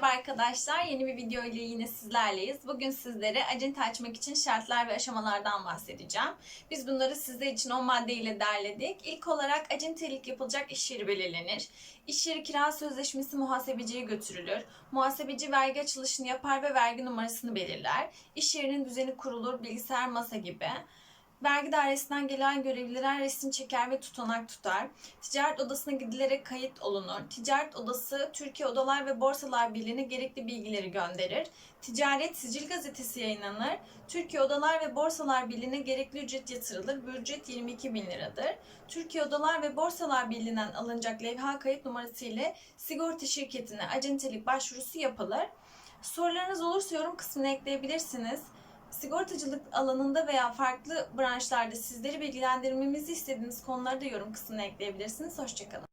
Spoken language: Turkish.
arkadaşlar. Yeni bir video ile yine sizlerleyiz. Bugün sizlere acente açmak için şartlar ve aşamalardan bahsedeceğim. Biz bunları sizler için 10 madde ile derledik. İlk olarak acentelik yapılacak iş yeri belirlenir. İş yeri kira sözleşmesi muhasebeciye götürülür. Muhasebeci vergi açılışını yapar ve vergi numarasını belirler. İş yerinin düzeni kurulur, bilgisayar masa gibi. Vergi dairesinden gelen görevliler resim çeker ve tutanak tutar. Ticaret odasına gidilerek kayıt olunur. Ticaret odası Türkiye Odalar ve Borsalar Birliği'ne gerekli bilgileri gönderir. Ticaret Sicil gazetesi yayınlanır. Türkiye Odalar ve Borsalar Birliği'ne gerekli ücret yatırılır. Bu ücret 22 bin liradır. Türkiye Odalar ve Borsalar Birliği'nden alınacak levha kayıt numarası ile sigorta şirketine acentelik başvurusu yapılır. Sorularınız olursa yorum kısmına ekleyebilirsiniz. Sigortacılık alanında veya farklı branşlarda sizleri bilgilendirmemizi istediğiniz konuları da yorum kısmına ekleyebilirsiniz. Hoşçakalın.